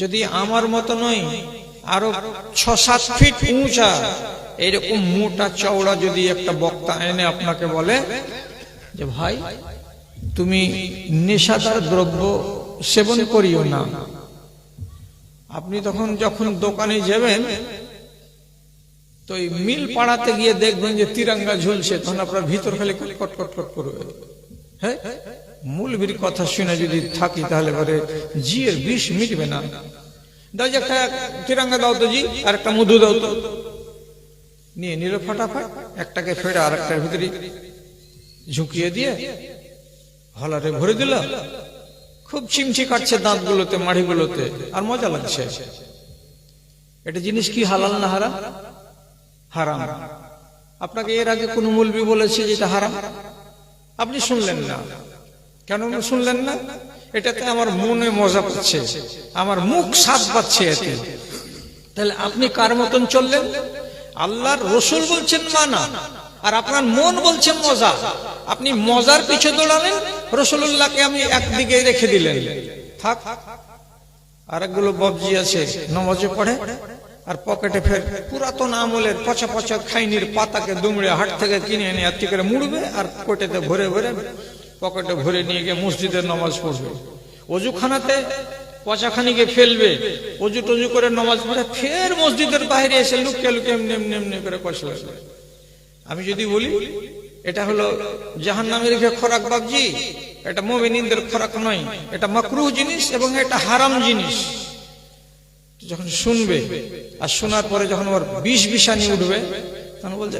যদি আমার মতো নয়, আরও ছ সাত ফিট উঁচা, এরকম মোটা চওড়া যদি একটা বক্তা এনে আপনাকে বলে যে, ভাই, তুমি নেশাদার দ্রব্য সেবন করিও না। আপনি তখন যখন দোকানে যাবেন, তো এই মিল পাড়াতে গিয়ে দেখবেন যে তিরঙ্গা ঝুলছে, তখন আপনার ভিতর খালি কট কট কট করবে হ্যাঁ? মূলবীর কথা শুনে যদি থাকি তাহলে পরে জিয়ের বিষ মিটবে না। দাও যে একটা তিরঙ্গা দাও তো জি, আর একটা মধু দাও তো। নিয়ে নিল ফটাফট, একটাকে ফেড়ে আর একটার ভিতরে ঝুঁকিয়ে দিয়ে হলারে ভরে দিল। খুব চিমচি কাটছে দাঁতগুলোতে, মাড়িগুলোতে, আর মজা লাগছে। এটা জিনিস কি হালাল না হারাম? হারাম। আপনাকে এর আগে কোন মুলবি বলেছে যেটা হারাম? আপনি শুনলেন না। কেন শুনলেন না? এটাতে আমার মনে মজা পাচ্ছে। আমার মুখ স্বাদ পাচ্ছে এতে। তাহলে আপনি কার মতন চললেন? আল্লাহর রসুল বলছেন মানা, আর আপনার মন বলছে মজা। আপনি মজার পিছু দৌড়ালেন রসুল্লাহকে আমি একদিকে রেখে দিলেন। থাক, আরেকগুলো ববজি আছে, নমাজে পড়ে, আর পকেটে ফের পুরাতন আমলের পচা পচা খাইনির পাতাকে দুমড়ে হাট থেকে কিনে এনে করে মুড়বে, আর কোটেতে ভরে ভরে পকেটে ভরে নিয়ে গিয়ে মসজিদের নামাজ পড়বে। অজুখানাতে পচাখানিকে ফেলবে অজু টজু করে নামাজ পড়ে ফের মসজিদের বাইরে এসে লুকিয়ে লুকিয়ে এমনি এমনি এমনি করে লাগবে আমি যদি বলি এটা হলো জাহান নামে রেখে খোরাক বাবজি এটা মোমিনিনদের খোরাক নয় এটা মকরুহ জিনিস এবং এটা হারাম জিনিস। যখন শুনবে আর শোনার পরে যখন ওর বিষ বিষানি উঠবে তখন বলছে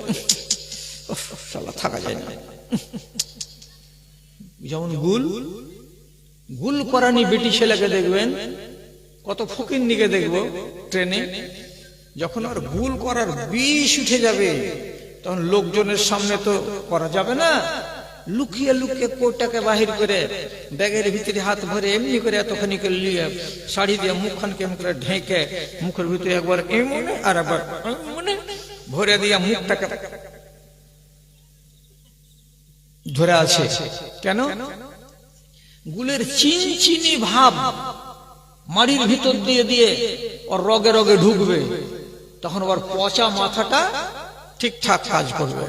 "উফ, শালা থাকা যায় না। যেমন গুল গুল করানি বেটি ছেলেকে দেখবেন, কত ফকির দিকে দেখব ট্রেনে, যখন আর গুল করার বিষ উঠে যাবে, তখন লোকজনের সামনে তো করা যাবে না। লুকিয়ে লুকিয়ে কোটাকে বাহির করে, ব্যাগের ভিতরে হাত ভরে এমনি করে এতখানি করে নিয়ে শাড়ি দিয়ে মুখখান কেমন করে ঢেকে, মুখের ভিতরে একবার এমনে আর একবার ভরে দিয়ে মুখটাকে ধরে আছে। কেন? গুলের চিনচিনি ভাব মাড়ির ভিতর দিয়ে দিয়ে ওর রগে রগে ঢুকবে। তখন ওর পচা মাথাটা ঠিকঠাক কাজ করবে।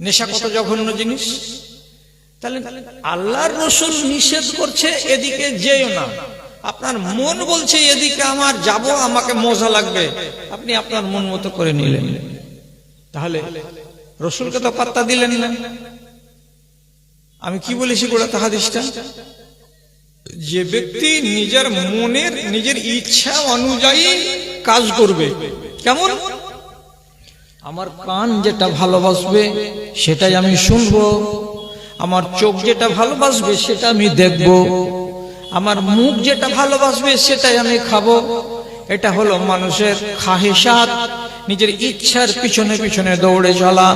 নেশা কত জঘন্য জিনিস। তাহলে আল্লাহর রসুল নিষেধ করছে, এদিকে যেও না। আপনার মন বলছে, এদিকে আমার যাব, আমাকে মজা লাগবে। আপনি আপনার মন মতো করে নিলেন। তাহলে রসুলকে তো পাত্তা দিলেন না। আমি কি বলেছি গোড়া তাহাদিসটা? যে ব্যক্তি নিজের মনের, নিজের ইচ্ছা অনুযায়ী কাজ করবে। কেমন? আমার কান যেটা ভালোবাসবে, সেটাই আমি শুনব। আমার চোখ যেটা ভালোবাসবে, সেটা আমি দেখব। আমার মুখ যেটা ভালোবাসবে, সেটাই আমি খাব। এটা হলো মানুষের খাহেসাত নিজের ইচ্ছার পিছনে পিছনে দৌড়ে চলা।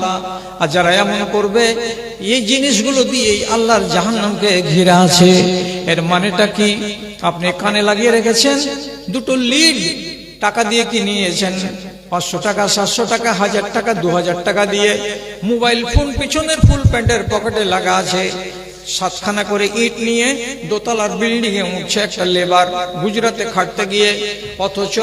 আর যারা এমন করবে, এই জিনিসগুলো দিয়েই আল্লাহর জাহান্নামকে ঘিরে আছে। এর মানেটা কি? আপনি কানে লাগিয়ে রেখেছেন? দুটো লিড টাকা দিয়ে কি নিয়েছেন? পাঁচশো টাকা, সাতশো টাকা, হাজার টাকা, দু হাজার টাকা দিয়ে মোবাইল ফোন পিছনের ফুল প্যান্টের পকেটে লাগা আছে। সাতখানা করে ইট নিয়ে দোতলার বিল্ডিং এ উঠছে একটা লেবার গুজরাতে খাটতে গিয়ে। অথচ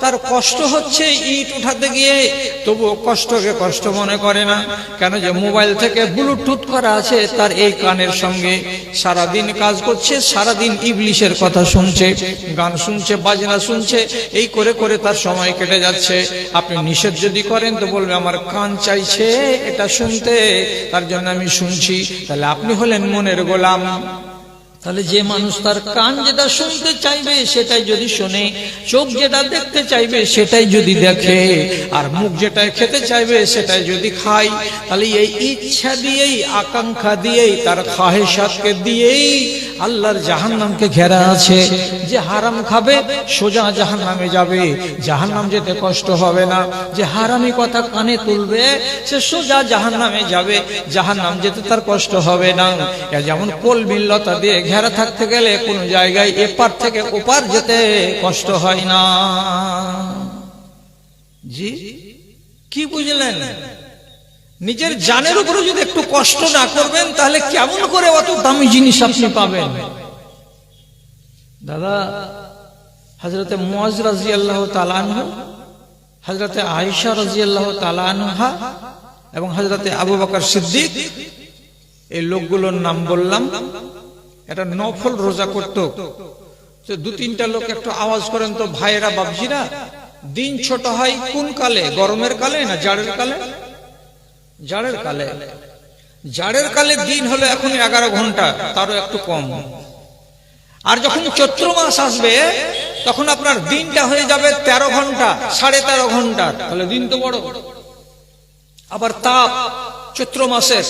তার কষ্ট হচ্ছে ইট উঠাতে গিয়ে। তবুও কষ্টকে কষ্ট মনে করে না। কেন যে মোবাইল থেকে ব্লুটুথ করা আছে তার এই কানের সঙ্গে। সারাদিন কাজ করছে, সারাদিন ইবলিশের কথা শুনছে, গান শুনছে, বাজনা শুনছে। এই করে করে তার সময় কেটে যাচ্ছে। আপনি নিষেধ যদি করেন তো বলবে, আমার কান চাইছে এটা শুনতে। তার জন্য আমি শুনছি। তাহলে আপনি হলেন মনের গোলাম। তাহলে যে মানুষ তার কান যেটা শুনতে চাইবে, সেটাই যদি শোনে, চোখ যেটা দেখতে চাইবে, সেটাই যদি দেখে, আর মুখ যেটা খেতে চাইবে, সেটাই যদি খায়, তাহলে এই ইচ্ছা দিয়েই, আকাঙ্ক্ষা দিয়েই, তার খাহেসাতকে দিয়েই আল্লাহর জাহান্নামকে ঘেরা আছে। যে হারাম খাবে, সোজা জাহান্নামে যাবে। জাহান্নাম যেতে কষ্ট হবে না। যে হারামি কথা কানে তুলবে, সে সোজা জাহান্নামে যাবে। জাহান্নাম যেতে তার কষ্ট হবে না। যেমন কোল বিল্লতা দিয়ে ঘেরা থাকতে গেলে কোন জায়গায় এপার থেকে ওপার যেতে কষ্ট হয় না। জি, কি বুঝলেন? নিজের জানের উপরে যদি একটু কষ্ট না করবেন, তাহলে কেমন করে অত দামি জিনিস আপনি পাবেন? দাদা হজরতে মুয়াজ রাজি আল্লাহ তালানহ হজরতে আয়েশা রাজি আল্লাহ তালানহা এবং হজরতে আবু বকর সিদ্দিক, এই লোকগুলোর নাম বললাম। এটা নফল রোজা করত। দু তিনটা লোক একটু আওয়াজ করেন তো, ভাইয়েরা বাবজিরা দিন ছোট হয় কোন কালে? গরমের কালে না জাড়ের কালে? জাড়ের কালে। জাড়ের কালে দিন হলো এখন এগারো ঘণ্টা, তারও একটু কম। আর যখন চৈত্র মাস আসবে, তখন আপনার দিনটা হয়ে যাবে তেরো ঘণ্টা, সাড়ে তেরো ঘণ্টা। তাহলে দিন তো বড়। আবার তাপ চৈত্র মাসের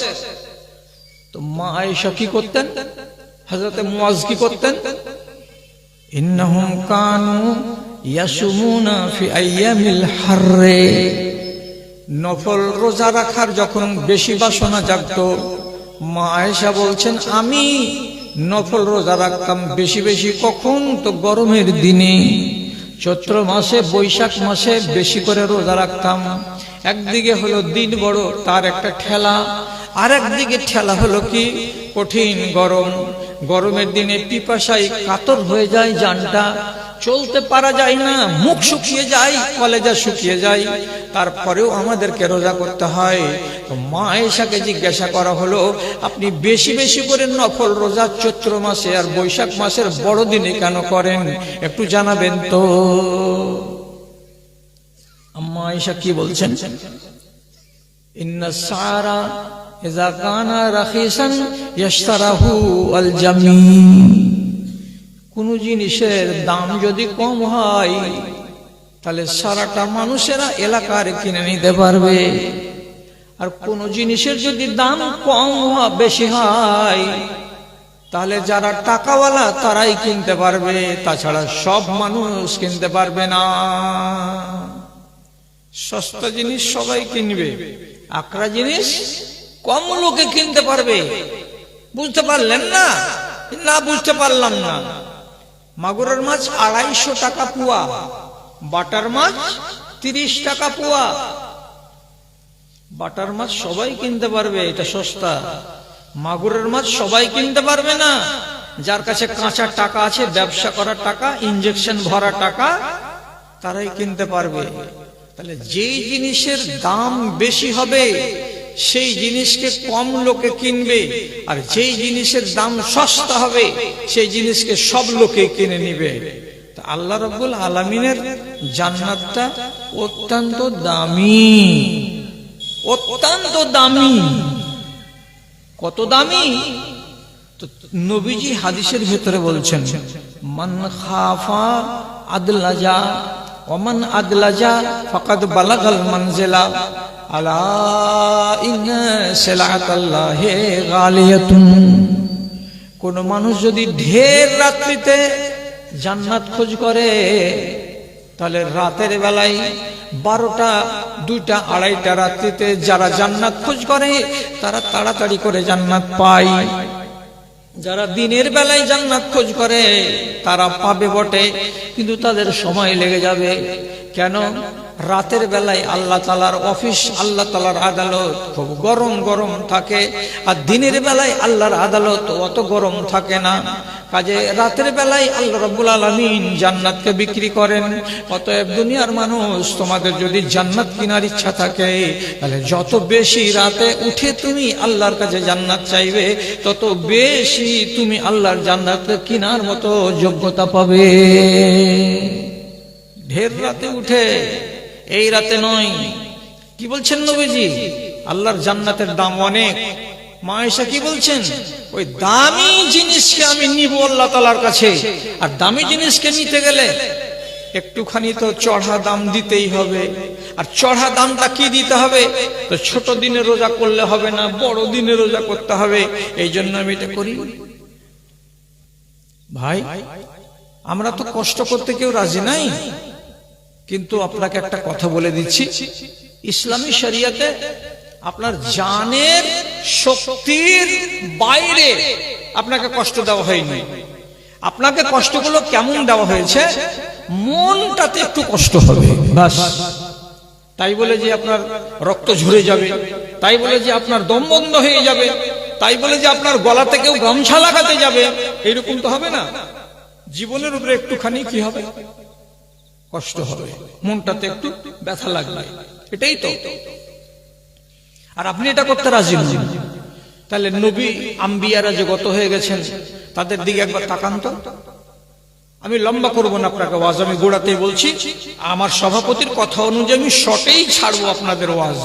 তো মা আয়েশা কি করতেন? হজরতে মুয়াজ কি করতেন? ইন্নাহুম কানু ইয়াসুমুনা ফি আইয়ামিল হাররে। নফল রোজা রাখার যখন বেশি বাসনা জাগত মা আয়েশা বলছেন আমি নফল রোজা রাখতাম বেশি বেশি কখন তো গরমের দিনে? চৈত্র মাসে বৈশাখ মাসে বেশি করে রোজা রাখতাম। একদিকে হলো দিন বড় তার একটা ঠেলা আর একদিকে ঠেলা হলো কি? কঠিন গরম। গরমের দিনে পিপাসায় কাতর হয়ে যায় জানটা। চলতে পারা যায় না, মুখ শুকিয়ে যায়, কলেজা শুকিয়ে যায়। তারপরেও আমাদেরকে রোজা করতে হয়। মা এসাকে জিজ্ঞাসা করা হলো, আপনি বেশি বেশি করে নফল রোজা চৈত্র মাসে আর বৈশাখ মাসের বড়দিনে কেন করেন? একটু জানাবেন তো। আম্মা আয়েশা কি বলছেন? ইন্না সারা কোন জিনিসের দাম যদি কম হয়, তাহলে সারাটা মানুষেরা এলাকার কিনে নিতে পারবে। আর কোন জিনিসের যদি দাম কম বেশি হয়, তাহলে যারা টাকাওয়ালা তারাই কিনতে পারবে, তাছাড়া সব মানুষ কিনতে পারবে না। সস্তা জিনিস সবাই কিনবে আকরা জিনিস কম লোকে কিনতে পারবে। বুঝতে পারলেন না? না, বুঝতে পারলাম না। মাগুরের মাছ আড়াইশো টাকা পুয়া, বাটার মাছ তিরিশ টাকা পুয়া। বাটার মাছ সবাই কিনতে পারবে, এটা সস্তা। মাগুরের মাছ সবাই কিনতে পারবে না। যার কাছে কাঁচা টাকা আছে, ব্যবসা করার টাকা ইঞ্জেকশন ভরা টাকা, তারাই কিনতে পারবে। তাহলে যেই জিনিসের দাম বেশি হবে সেই জিনিসকে কম লোকে কিনবে, আর যেই জিনিসের দাম সস্তা হবে, সেই জিনিসকে সব লোকে কিনে নিবে। আল্লাহ রব্বুল আলমিনের জান্নাতটা অত্যন্ত দামি। অত্যন্ত দামি। কত দামি? তো নবীজি হাদিসের ভেতরে বলছেন, মান খাফা আদলাজা, ওমান আদলাজা ফাকাদ বালাগাল মানজিলা। কোন মানুষ যদি ঢের রাত্রিতে জান্নাত খোঁজ করে, তাহলে রাতের বেলায় বারোটা, দুইটা, আড়াইটা রাত্রিতে যারা জান্নাত খোঁজ করে, তারা তাড়াতাড়ি করে জান্নাত পায়। যারা দিনের বেলায় জান্নাত খোঁজ করে, তারা পাবে বটে, কিন্তু তাদের সময় লেগে যাবে। কেন? রাতের বেলায় আল্লাহ তালার অফিস, আল্লাহ তালার আদালত খুব গরম গরম থাকে। আর দিনের বেলায় আল্লাহর আদালত অত গরম থাকে না। কাজে রাতের বেলায় আল্লাহ রব্বুল আলমিন জান্নাতকে বিক্রি করেন। অতএব দুনিয়ার মানুষ, তোমাদের যদি জান্নাত কেনার ইচ্ছা থাকে, তাহলে যত বেশি রাতে উঠে তুমি আল্লাহর কাছে জান্নাত চাইবে, তত বেশি তুমি আল্লাহর জান্নাত কেনার মতো যোগ্যতা পাবে। ঢের রাতে উঠে এই রাতে নয়। কি বলছেন নবীজি? আল্লাহর জান্নাতের দাম অনেক। মায়েশা কি বলছেন? ওই দামি জিনিসকে আমি নিব আল্লাহ তালার কাছে। আর দামি জিনিসকে নিতে গেলে একটুখানি তো চড়া দাম দিতেই হবে। আর চড়া দামটা কি দিতে হবে? তো ছোট দিনে রোজা করলে হবে না, বড় দিনে রোজা করতে হবে। এই জন্য আমি এটা করি। ভাই, আমরা তো কষ্ট করতে কেউ রাজি নাই। কিন্তু আপনাকে একটা কথা বলে দিচ্ছি। ইসলামী শরিয়াতে আপনার জানের শক্তির বাইরে আপনাকে কষ্ট দেওয়া হয়নি। আপনাকে কষ্টগুলো কেমন দেওয়া হয়েছে? মনটাতে একটু কষ্ট হবে। তাই বলে যে আপনার রক্ত ঝরে যাবে, তাই বলে যে আপনার দম বন্ধ হয়ে যাবে, তাই বলে যে আপনার গলা থেকেও গামছা লাগাতে যাবে এরকম তো হবে না। জীবনের উপরে একটুখানি কি হবে? কষ্ট হবে। মনটাতে একটু ব্যথা লাগবে। এটাই তো। আর আপনি এটা করতে রাজি নন তাহলে নবী, আম্বিয়ারা যে গত হয়ে গেছেন, তাদের দিকে একবার তাকান তো। আমি লম্বা করব না আপনাকে ওয়াজ, আমি গোড়াতেই বলছি, আমার সভাপতির কথা অনুযায়ী আমি শটেই ছাড়বো আপনাদের ওয়াজ।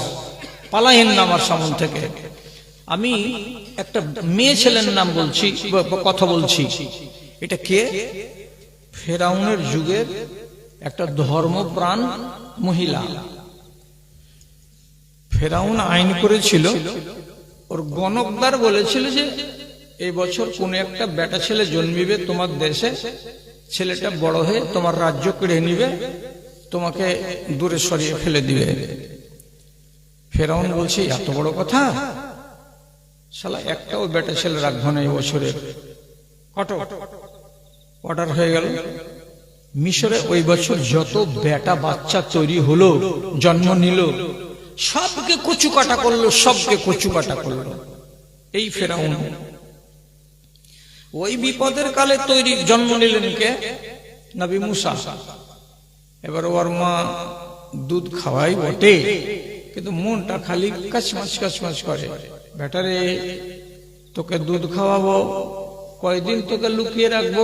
পালাইন না আমার সামন থেকে। আমি একটা মেয়ে ছেলের নাম বলছি কথা বলছি। এটা কে? ফেরাউনের যুগের একটা ধর্মপ্রাণ মহিলা ফেরাউন আইন করেছিল ওর গণকদার বলেছিল যে এই বছর কোন একটা বেটা ছেলে জন্মিবে তোমার দেশে ছেলেটা বড় হয়ে তোমার রাজ্য কেড়ে নিবে তোমাকে দূরে সরিয়ে ফেলে দিবে ফেরাউন বলছে এত বড় কথা শালা একটাও বেটা ছেলে রাখব না এই বছরের অর্ডার হয়ে গেল মিশরে ওই বছর যত বেটা বাচ্চা তৈরি হলো, জন্ম নিল, সবকে কচু কাটা করল, সবকে কচু কাটা করল। এই ফেরাউন। ওই বিপদের কালে তৈরি, জন্ম নিলেন কে? নবী মুসা। এবার ওর মা দুধ খাওয়াই বটে, কিন্তু মনটা খালি কাচমাচ কাচমাচ করে। বেটারে, তোকে দুধ খাওয়াবো, কয়দিন তোকে লুকিয়ে রাখব?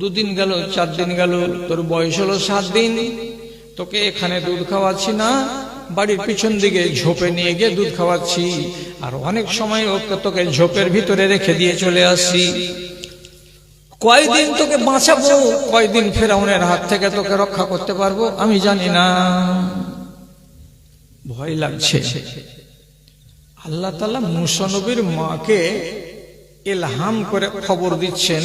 দুদিন গেল, চার দিন গেল, তোর বয়স হলো সাত দিন। তোকে এখানে দুধ খাওয়াচ্ছি না, বাড়ির পিছন দিকে ঝোপে নিয়ে গিয়ে দুধ খাওয়াচ্ছি। আর অনেক সময় ওকে তোকে ঝোপের ভিতরে রেখে দিয়ে চলে আসছি। কয়দিন তোকে বাঁচাবো? কয়দিন ফেরাউনের হাত থেকে তোকে রক্ষা করতে পারব? আমি জানি না। ভয় লাগছে। আল্লাহ তালা মুসানবীর মাকে এলহাম করে খবর দিচ্ছেন।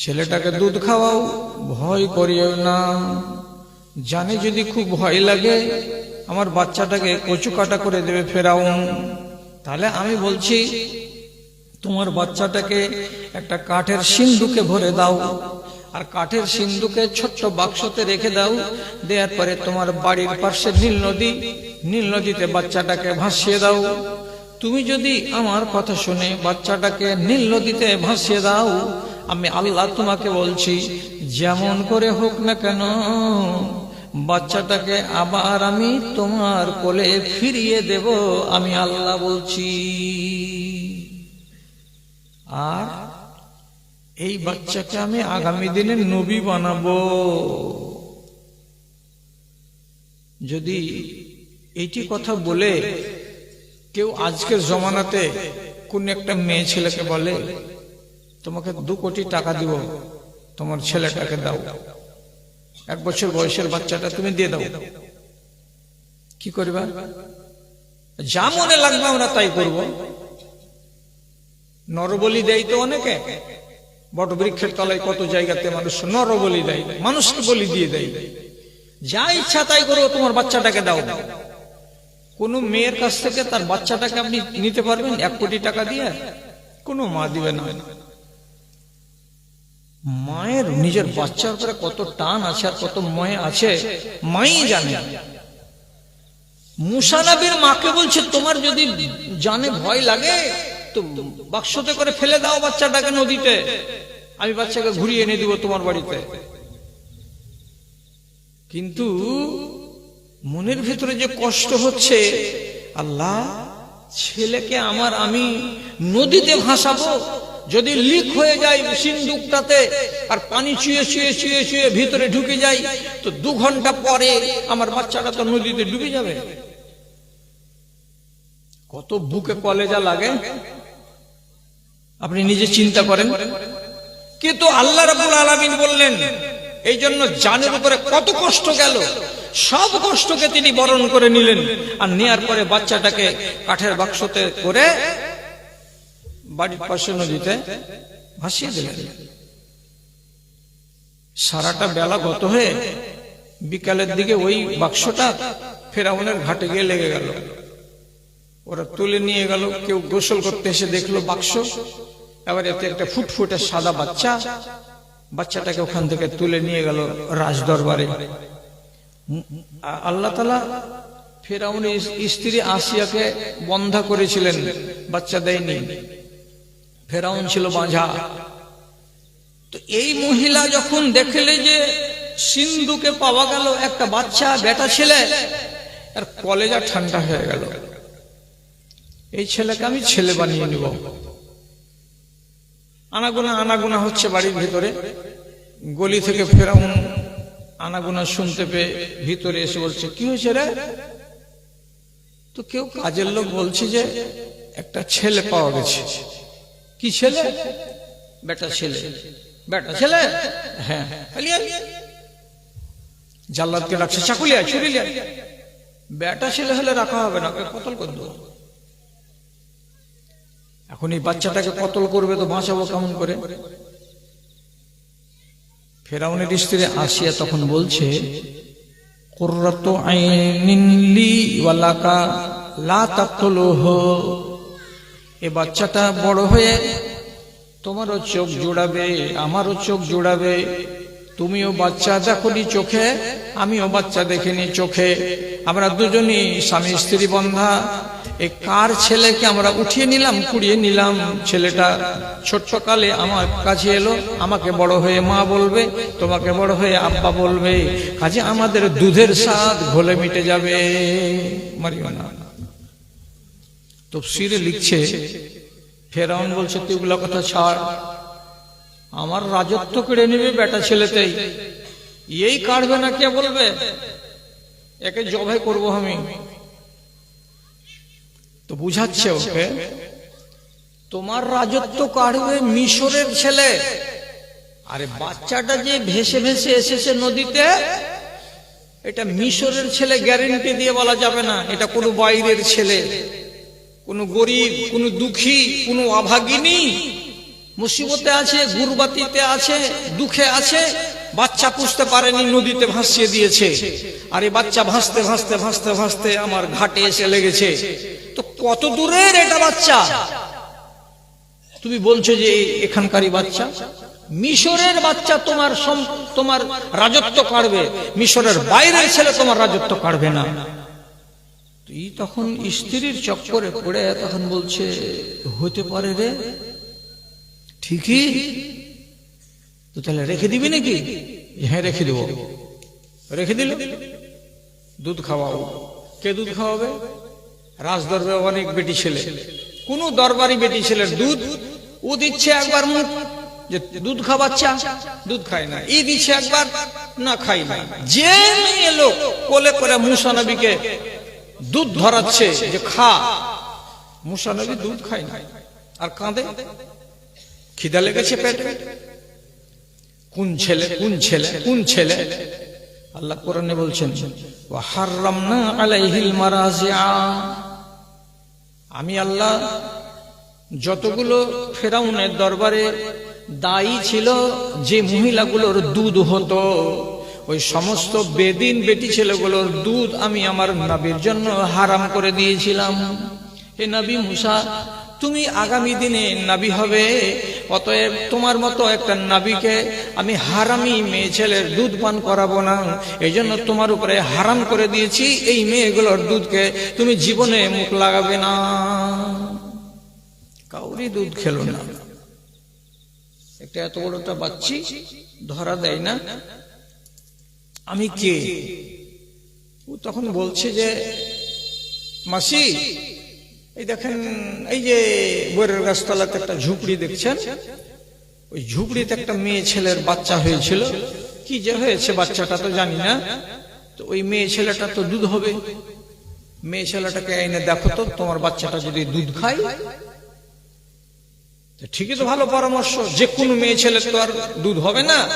ছেলেটাকে দুধ খাওয়াও, ভয় করিও না। জানে যদি খুব ভয় লাগে, আমার বাচ্চাটাকে কচু কাটা করে দেবে ফেরাউন। তাহলে আমি বলছি, তোমার বাচ্চাটাকে একটা কাঠের সিন্ধুকে ভরে দাও। আর কাঠের সিন্ধুকে ছোট্ট বাক্সতে রেখে দাও, দেওয়ার পরে তোমার বাড়ির পাশে নীল নদী, নীল নদীতে বাচ্চাটাকে ভাসিয়ে দাও। তুমি যদি আমার কথা শুনে বাচ্চাটাকে নীল নদীতে ভাসিয়ে দাও আমি আল্লাহ তোমাকে বলছি, যেমন করে হোক না কেন, বাচ্চাটাকে আবার আমি তোমার কোলে ফিরিয়ে দেব, আমি আল্লাহ বলছি। আর এই বাচ্চাকে আমি আগামী দিনে নবী বানাবো। যদি এইটি কথা বলে কেউ আজকের জমানাতে কোন একটা মেয়ে ছেলেকে বলে তোমাকে দু কোটি টাকা দিব, তোমার ছেলেটাকে দাও। এক বছর বয়সের বাচ্চাটা তুমি দিয়ে দাও। কি করবা? যা মনে লাগবে আমরা তাই করব। নরবলি দেয় তো অনেকে। বট বৃক্ষের তলায় কত জায়গাতে মানুষ নরবলি দেয় মানুষকে বলি দিয়ে দেয়। যা ইচ্ছা তাই করো, তোমার বাচ্চাটাকে দাও। কোন মেয়ের কাছ থেকে তার বাচ্চাটাকে আপনি নিতে পারবেন এক কোটি টাকা দিয়ে। কোনো মা দিবে না। মায়ের নিজের বাচ্চার উপরে কত টান আছে আর কত ময় আছে, মাই জানে। মুসানবীর মাকে বলছে, তোমার যদি জানে ভয় লাগে, তো বাক্সতে করে ফেলে দাও বাচ্চাটাকে নদীতে। আমি বাচ্চাকে ঘুরিয়ে এনে দিব তোমার বাড়িতে। কিন্তু মনের ভিতরে যে কষ্ট হচ্ছে, আল্লাহ, ছেলেকে আমার আমি নদীতে ভাসাবো যদি লিক হয়ে যায় সিন্দুকটাতে আর পানি চুয়ে চুয়ে চুয়ে চুয়ে ভিতরে ঢুকে যায় তো দু ঘণ্টা পরে আমার বাচ্চাটা তো নদীতে ডুবে যাবে। কত বুকে কলেজা লাগে। আপনি নিজে চিন্তা করেন। কিন্তু আল্লাহ রাবুল আলমিন বললেন এই জন্য জানের উপরে কত কষ্ট গেল, সব কষ্টকে তিনি বরণ করে নিলেন। আর নেয়ার পরে বাচ্চাটাকে কাঠের বাক্সতে করে বাড়ির পাশে নদীতে ভাসিয়ে দিলেন। সারাটা বেলা গত হয়ে বিকালের দিকে ওই বাক্সটা ফেরাউনের ঘাটে গিয়ে লেগে গেল। ওরা তুলে নিয়ে গেল, কেউ গোসল করতে এসে দেখল বাক্স। এবার এতে একটা ফুটফুটে সাদা বাচ্চা, বাচ্চাটাকে ওখান থেকে তুলে নিয়ে গেল রাজ দরবারে আল্লাহ তালা ফেরাউনের স্ত্রী আসিয়াকে বন্ধা করেছিলেন, বাচ্চা দেয়নি। ফেরাউন ছিল বাঁঝা। তো এই মহিলা যখন দেখলে যে সিন্ধুকে পাওয়া গেল একটা বাচ্চা, বেটা ছেলে আর কলেজা ঠান্ডা হয়ে গেল। এই ছেলেকে আমি ছেলে বানিয়ে নিব। আনাগোনা আনাগোনা হচ্ছে বাড়ির ভিতরে। গলি থেকে ফেরাউন আনাগোনা শুনতে পেয়ে ভিতরে এসে বলছে, কি হয়েছে রে? তো কেউ কাজের লোক বলছে যে একটা ছেলে পাওয়া গেছে। কি ছেলে? বেটা ছেলে। বেটা ছেলে? হ্যাঁ। জাল্লাদকে রাখছে চাকুলিয়া ছুরিলিয়া বেটা ছেলে হলে রাখা হবে না ওকে কতল করে দেবো? এখন এই বাচ্চাটাকে কতল করবে তো বাঁচাবো কেমন করে? ফেরাউনের স্ত্রী আসিয়া তখন বলছে কুররাত আইনিন লি ওয়ালাকা লা তাকতুলুহ। এ বাচ্চাটা বড় হয়ে তোমারও চোখ জোড়াবে, আমারও চোখ জোড়াবে। তুমিও বাচ্চা দেখনি চোখে, আমিও বাচ্চা দেখিনি চোখে। আমরা দুজনই স্বামী স্ত্রী বন্ধা। এ কার ছেলেকে আমরা উঠিয়ে নিলাম, কুড়িয়ে নিলাম? ছেলেটা ছোট্ট কালে আমার কাছে এলো, আমাকে বড় হয়ে মা বলবে, তোমাকে বড় হয়ে আব্বা বলবে, কাজে আমাদের দুধের স্বাদ ঘোলে মিটে যাবে। মারিও না। তফসিরে লিখছে, ফেরাউন বলছে, তুই ওগুলো কথা ছাড়। আমার রাজত্ব কেড়ে নেবে বেটা ছেলেতেই। এই কাটবে না কে বলবে? একে জবাই করব আমি। তো বুঝাচ্ছে ওকে, তোমার রাজত্ব কাটবে মিশরের ছেলে। আরে বাচ্চাটা যে ভেসে ভেসে এসেছে নদীতে, এটা মিশরের ছেলে গ্যারেন্টি দিয়ে বলা যাবে না। এটা কোনো বাইরের ছেলে। কোনো গরিব, কোনো দুঃখী, কোনো অভাগিনী মুসিবতে আছে, গুরবাতিতে আছে, দুঃখে আছে, বাচ্চা পুষতে পারেনি, নদীতে ভাসিয়ে দিয়েছে। আর এই বাচ্চা ভাসতে ভাসতে ভাসতে ভাসতে আমার ঘাটে এসে লেগেছে। তো কত দূরের এটা বাচ্চা? তুমি বলছো যে এখানকারই বাচ্চা? মিশরের বাচ্চা তোমার তোমার রাজত্ব কাড়বে মিশরের বাইরের ছেলে তোমার রাজত্ব কাড়বে না। তুই তখন স্ত্রীর চক্করে পড়ে তখন বলছে, হতে পারে রে। ঠিকই। তো তাহলে রেখে দিবি নাকি? হ্যাঁ রেখে দেব। রেখে দিল? দুধ খাওয়াও। কে দুধ খাওয়াবে? রাজ দরবে অনেক বেটি ছেলে। কোন দরবারি বেটি ছেলের দুধ? ও দিচ্ছে একবার মুখ যে দুধ খাওয়াচ্ছা, দুধ খায় না। ই দিচ্ছে একবার, না খাই না। যে লোক কোলে করে মুসা নবীকে দুধ ধরাচ্ছে যে খা। মুসা নবী দুধ খায় না। আর কাঁদে? খিদা লেগেছে পেটে কোন ছেলে কোন ছেলে কোন ছেলে? আল্লাহ কোরআনে বলছেন হাররামনা আলাইহিল মারাজিআ আমি আল্লাহ, যতগুলো ফেরাউনের দরবারে দায়ী ছিল, যে মহিলাগুলোর দুধ হতো। ওই সমস্ত বেদিন বেটি ছেলেগুলোর দুধ আমি আমার নবীর জন্য হারাম করে দিয়েছিলাম। হে নবী মুসা, তুমি আগামী দিনে নাবি হবে, অতএব তোমার মতো একটা নাবিকে আমি হারামি মেয়ে ছেলের দুধ পান করাবো না। এই জন্য তোমার উপরে হারাম করে দিয়েছি, এই মেয়েগুলোর দুধকে তুমি জীবনে মুখ লাগাবে না। কাউরি দুধ খেলো না। একটা এত বড়টা বাচ্চি ধরা দেয় না। আমি কে? ও তখন বলছে যে, মাসি, এই দেখেন, এই যে বইয়ের গাছতলাতে একটা ঝুপড়ি দেখছেন? ওই ঝুপড়িতে একটা মেয়ে ছেলের বাচ্চা হয়েছিল। কি যে হয়েছে বাচ্চাটা তো জানি না। তো ওই মেয়ে ছেলেটা তো দুধ হবে। মেয়ে ছেলেটাকে এনে দেখো তো, তোমার বাচ্চাটা যদি দুধ খায় ঠিকই তো ভালো পরামর্শ। যে কোনো মেয়ে ছেলে তো আর দুধ হবে না।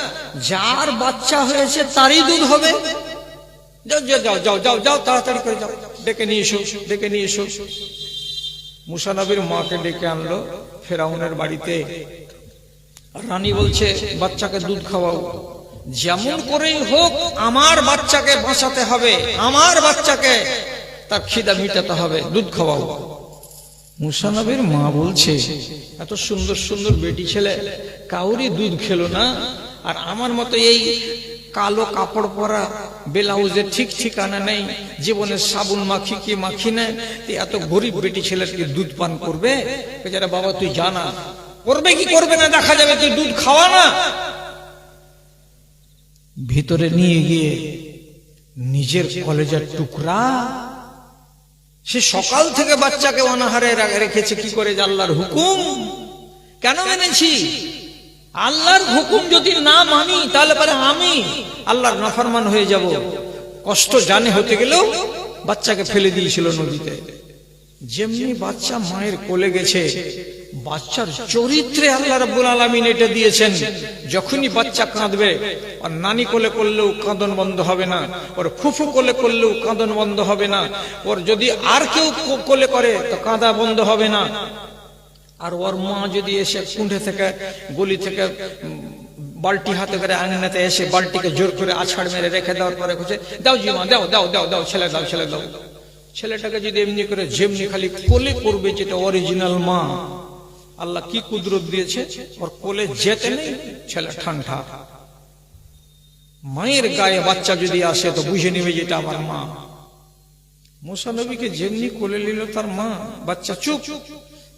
যার বাচ্চা হয়েছে তারই দুধ হবে। যাও যাও যাও যাও যাও তাড়াতাড়ি করে যাও। ডেকে নিয়ে এসো, ডেকে নিয়ে এসো। মুসানবীর মাকে ডেকে আনলো ফেরাউনের বাড়িতে। রানী বলছে, বাচ্চাকে দুধ খাওয়াও। যেমন করেই হোক, আমার বাচ্চাকে বাঁচাতে হবে। আমার বাচ্চাকে। তার খিদা মিটাতে হবে। দুধ খাওয়াবো মুসানবের মা বলছে, এত সুন্দর সুন্দর বেটি ছেলে কাউরি দুধ খেলো না। আর আমার মতো এই কালো কাপড় পরা ব্লাউজে ঠিক ঠিকানা নেই জীবনে সাবুন মাখি কি মাখি নেয় এত গরিব বেটি ছেলেকে দুধ পান করবে? বেচারা বাবা, তুই জানা। করবে কি করবে না, দেখা যাবে তুই দুধ খাওয়া না। ভিতরে নিয়ে গিয়ে নিজের কলেজের টুকরা সে সকাল থেকে বাচ্চাকে অনাহারে রেখেছে, কি করে আল্লাহর হুকুম? কেন মেনেছি? আল্লাহর হুকুম যদি না মানি, তাহলে পরে আমি আল্লাহর নাফরমান হয়ে যাব। কষ্ট জানে হতে গেলেও বাচ্চাকে ফেলে দিয়েছিল নদীতে। যেমনি বাচ্চা মায়ের কোলে গেছে বাচ্চার চরিত্রে আল্লাহ রাব্বুল আলামিন এটা দিয়েছেন। যখনই বাচ্চা কাঁদবে আর নানি কোলে করলেও কাঁদন বন্ধ হবে না, ওর ফুফু কোলে করলেও কাঁদন বন্ধ হবে না, ওর যদি আর কেউ কোলে করে তো কাঁদা বন্ধ হবে না। আর ওর মা যদি এসে কুণ্ঠে থেকে, গলি থেকে বালতি হাতে করে আঙিনাতে এসে বালতিকে জোর করে আছাড় মেরে রেখে দেওয়ার পরে খুঁজে, দাও জি মা, দাও দাও দাও দাও, ছেলে দাও ছেলে দাও। ছেলেটাকে যদি এমনি করে যেমনি খালি কোলে করবে, যেটা অরিজিনাল মা আল্লাহ কি কুদরত দিয়েছে? ওর কোলে যেতে নেই, ছেলে ঠান্ডা। মায়ের গায়ে বাচ্চা যদি আসে, তো বুঝে নেবে যেটা আমার মা। মুসা নবীকে যেমনি কোলে নিল তার মা, বাচ্চা চুপ।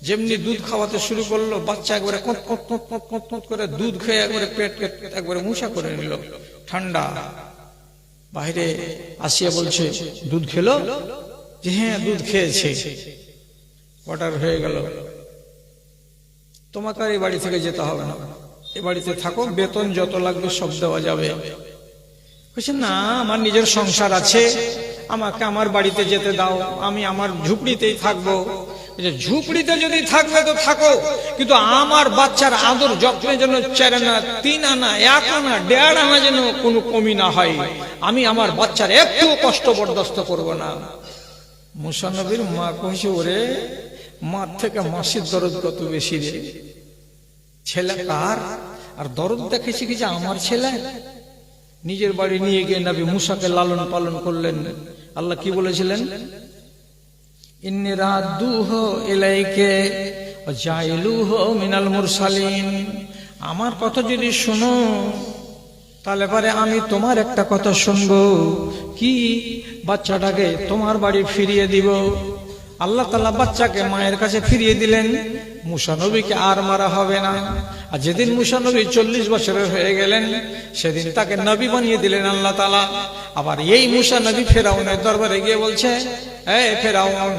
যেমনি দুধ খাওয়াতে শুরু করল, বাচ্চা একবারে কত কত কত কত কত করে দুধ খেয়ে একবারে পেট পেট একবারে মুসা করে নিল। ঠান্ডা। বাইরে আসিয়া বলছে, দুধ খেলো? যে হ্যাঁ দুধ খেয়েছে। অর্ডার হয়ে গেল। তোমাকে আর এই বাড়ি থেকে যেতে হবে না। এ বাড়িতে থাকো, বেতন যত লাগবে সব দেওয়া যাবে। বলছে, না, আমার নিজের সংসার আছে। আমাকে আমার বাড়িতে যেতে দাও। আমি আমার ঝুপড়িতেই থাকব। ঝুপড়িতে যদি থাকবে তো থাকো। কিন্তু আমার বাচ্চার আদর যত্নে যেন চার আনা, তিন আনা, এক আনা, দেড় আনা যেন কোনো কমি না হয়। আমি আমার বাচ্চার একটু কষ্ট বরদাস্ত করব না। মুসানবীর মা কইছে ওরে, মার থেকে মাসির দরদ কত বেশি রে? ছেলে কার? আর দরদ দেখেছি কি যে আমার ছেলে? নিজের বাড়ি নিয়ে গিয়ে নবী মুসাকে লালন পালন করলেন। আল্লাহ কি বলেছিলেন? মিনাল মুরসালিন। আমার কথা যদি শুনো তাহলে পরে আমি তোমার একটা কথা শুনব। কি? বাচ্চাটাকে তোমার বাড়ি ফিরিয়ে দিব। আল্লাহ তালা বাচ্চাকে মায়ের কাছে ফিরিয়ে দিলেন। মুসানবীকে আর মারা হবে না। আর যেদিন মুসানবী চল্লিশ বছরের হয়ে গেলেন, সেদিন তাকে নবী বানিয়ে দিলেন আল্লাহ তালা আবার এই মুসানবী ফেরাউনের দরবারে গিয়ে বলছে, এ ফেরাউন,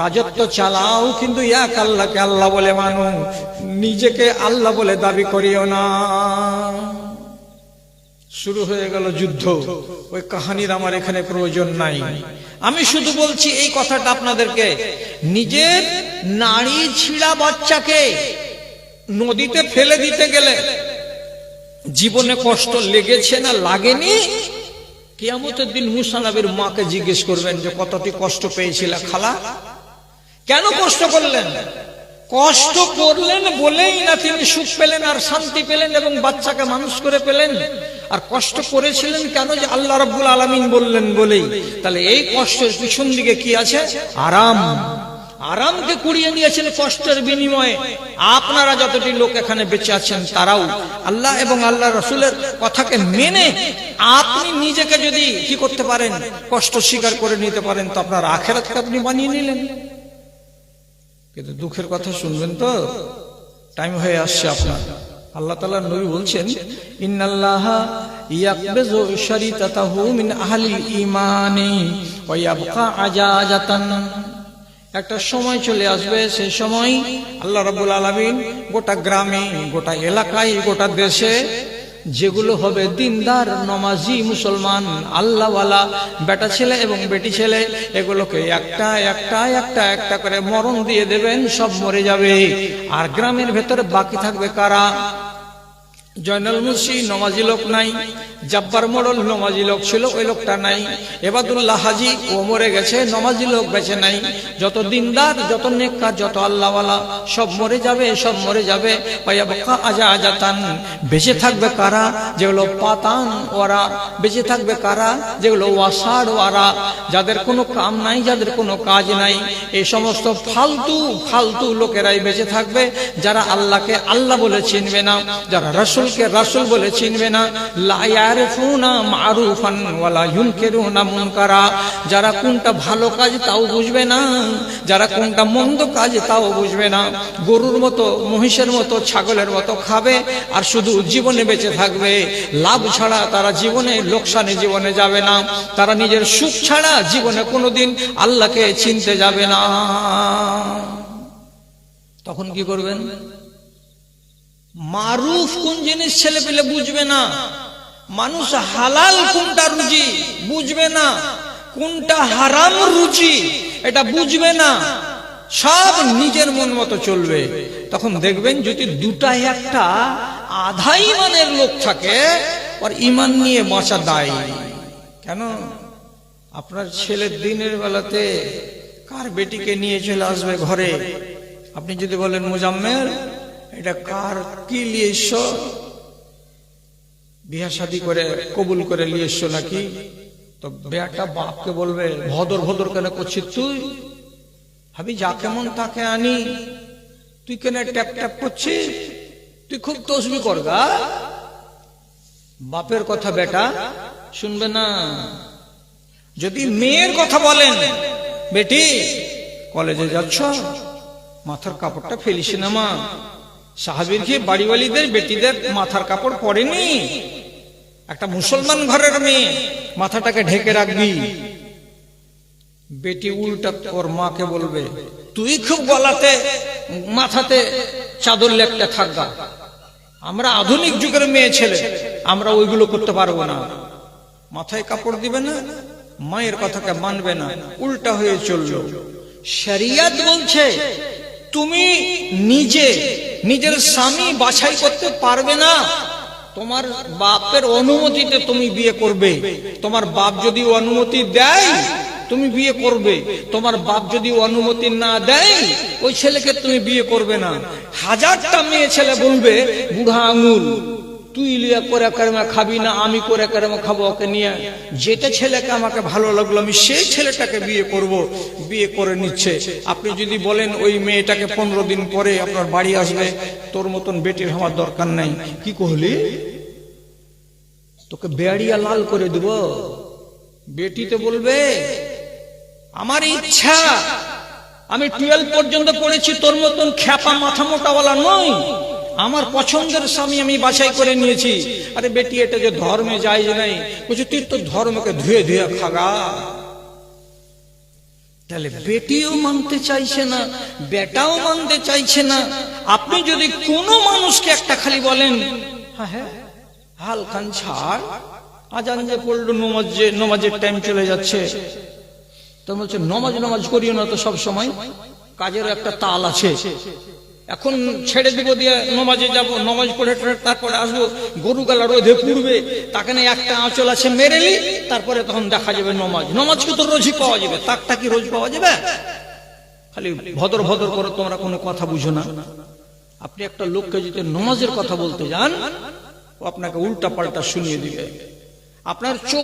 রাজত্ব চালাও, কিন্তু এক আল্লাহকে আল্লাহ বলে মানুষ নিজেকে আল্লাহ বলে দাবি করিও না। শুরু হয়ে গেল যুদ্ধ। ওই কাহানির আমার এখানে প্রয়োজন নাই। আমি শুধু বলছি এই কথাটা আপনাদেরকে। নিজের নারী ছিঁড়া বাচ্চাকে নদীতে ফেলে দিতে গেলে জীবনে কষ্ট লেগেছে না লাগেনি? কিয়ামতের দিন মুসানবের মাকে জিজ্ঞেস করবেন যে, কতটি কষ্ট পেয়েছিল খালা? কেন কষ্ট করলেন? কষ্ট করলেন বলেই না তিনি সুখ পেলেন আর শান্তি পেলেন এবং বাচ্চাকে মানুষ করে পেলেন। আর কষ্ট করেছিলেন কেন যে আল্লাহ রাব্বুল আলামিন বললেন বলেই? তাহলে এই কষ্টের পিছন দিকে কি আছে? আরাম। আরামকে কুড়িয়ে নিয়েছেন কষ্টের বিনিময়ে। আপনারা যতটি লোক এখানে বেঁচে আছেন তারাও। আল্লাহ এবং আল্লাহ রসুলের কথাকে মেনে আপনি নিজেকে যদি কি করতে পারেন, কষ্ট স্বীকার করে নিতে পারেন, তো আপনার আখেরাতকে আপনি বানিয়ে নিলেন। কিন্তু দুঃখের কথা শুনবেন তো? টাইম হয়ে আসছে আপনার। আল্লাহ তালা নবী বলছেন একটা সময় চলে আসবে সেই সময় আল্লাহ রাব্বুল আলামিন গোটা গ্রামে, গোটা এলাকায়, গোটা দেশে যেগুলো হবে দিনদার, নমাজি, মুসলমান, আল্লাহওয়ালা, বেটা ছেলে এবং বেটি ছেলে, এগুলোকে একটা একটা একটা একটা করে মরণ দিয়ে দেবেন, সব মরে যাবে। আর গ্রামের ভেতরে বাকি থাকবে কারা? জয়নাল মুন্সি নমাজি লোক নাই, জব্বার মোড়ল নমাজি লোক ছিল, ওই লোকটা নাই। এবাদুল্লাহ হাজি ও মরে গেছে, নমাজি লোক বেঁচে নাই। যত দিনদার, যত নেককার, যত আল্লাহওয়ালা, সব মরে যাবে, সব মরে যাবে। আজা আজাতান বেঁচে থাকবে কারা? যেগুলো পাতান ওরা বেঁচে থাকবে কারা? যেগুলো ওয়াসার ওয়ারা। যাদের কোনো কাম নাই, যাদের কোনো কাজ নাই, এই সমস্ত ফালতু ফালতু লোকেরাই বেঁচে থাকবে। যারা আল্লাহকে আল্লাহ বলে চিনবে না, যারা রসুলকে রসুল বলে চিনবে না যারা কোনটা ভালো কাজ তাও বুঝবে না, যারা কোনটা মন্দ কাজ তাও বুঝবে না। গরুর মতো, মহিষের মতো, ছাগলের মতো খাবে আর শুধু জীবনে বেঁচে থাকবে। লাভ ছাড়া তারা জীবনে লোকসানে জীবনে যাবে না। তারা নিজের সুখ ছাড়া জীবনে কোনোদিন আল্লাহকে চিনতে যাবে না। তখন কি করবেন? মারুফ কোন জিনিস ছেলে পেলে বুঝবে না। মানুষ হালাল কোনটা রুচি বুঝবে না। কোনটা হারাম রুচি এটা বুঝবে না। সব নিজের মন মতো চলবে। তখন দেখবেন যদি দুটা একটা আধা ইমানের লোক থাকে আর ইমান নিয়ে বাঁচা দায়। কেন? আপনার ছেলের দিনের বেলাতে কার বেটিকে নিয়ে চলে আসবে ঘরে? আপনি যদি বলেন, মুজাম্মেল এটা কার কি এসছো বিয়া শাদি করে কবুল করে এসছো নাকি? তো বেয়াটা বাপকে বলবে, ভদর ভদর কেন করছিস তুই? ভাবি যা কেমন তাকে আনি। তুই কেন ট্যাপ ট্যাপ করছিস? তুই খুব তসবি করগা বাপের কথা বেটা, শুনবে না? যদি মেয়ের কথা বলেন, বেটি, কলেজে যাচ্ছ, মাথার কাপড়টা ফেলিস না মা। সাহাবির কি বাড়িওয়ালিদের বেটিদের মাথার কাপড় পরেনি। একটা মুসলমান ঘরের মেয়ে, মাথাটাকে ঢেকে রাখবি। বেটি উল্টা ওর মাকে বলবে, তুই খুব গলাতে, মাথাতে চাদর লেপটা থাকবা আমরা আধুনিক যুগের মেয়ে ছেলে, আমরা ওইগুলো করতে পারব না। মাথায় কাপড় দিবে না, মায়ের কথাকে মানবে না, উল্টা হয়ে চলল। শরিয়াত বলছে, তুমি নিজে নিজের স্বামী বাছাই করতে পারবে না, তোমার বাপের অনুমতিতে তুমি বিয়ে করবে। তোমার বাপ যদি অনুমতি দেয়, তুমি বিয়ে করবে। তোমার বাপ যদি অনুমতি না দেয়, ওই ছেলেকে তুমি বিয়ে করবে না। হাজারটা মেয়ে ছেলে বলবে, বুড়া আঙুল। তুই লিয়া করে কারমা খাবি না, আমি করে কারমা খাব ওকে নিয়ে। যেটা ছেলেকে আমাকে ভালো লাগল, আমি সেই ছেলেটাকে বিয়ে করব, বিয়ে করে নিচ্ছে। আপনি যদি বলেন ওই মেয়েটাকে পনেরো দিন পরে আপনার বাড়ি আসবে, তোর মতন বেটির হওয়ার দরকার নাই। কি কহলি? তোকে বেড়িয়া লাল করে দেব। বেটিতে বলবে, আমার ইচ্ছা, আমি টুয়েলভ পর্যন্ত পড়েছি, তোর মতন খ্যাপা মাথা মোটাওয়ালা নই। আমার পছন্দের স্বামী আমি বাছাই করে নিয়েছি। আরে বেটি, এটা যে ধর্মে যায় যে নাই, বলছে, তুই তো ধর্মকে ধুয়ে ধুয়ে খাগা। তাহলে বেটিও মানতে চাইছে না, বেটাও মানতে চাইছে না। আপনি যদি কোনো মানুষকে একটা খালি বলেন হ্যাঁ হ্যাঁ হালখান ছাড়, আজান যে পড়ল, নমাজ নমাজের টাইম চলে যাচ্ছে। তো বলছে, নমাজ নমাজ করিও না তো সব সময় কাজের একটা তাল আছে। এখন ছেড়ে দিব দিয়ে নমাজে যাব, নমাজ পড়ে তারপরে আসব, গরু গালা রোধে পুড়বে, তাকে নিয়ে একটা আঁচল আছে মেরেলি, তারপরে তখন দেখা যাবে নমাজ। নমাজকে তো রোজই পাওয়া যাবে? তাকটা কি রোজ পাওয়া যাবে? খালি ভদর ভদর করে তোমরা কোনো কথা বুঝো না। আপনি একটা লোককে যদি নমাজের কথা বলতে যান, ও আপনাকে উল্টা পাল্টা শুনিয়ে দিবে। আপনার চোখ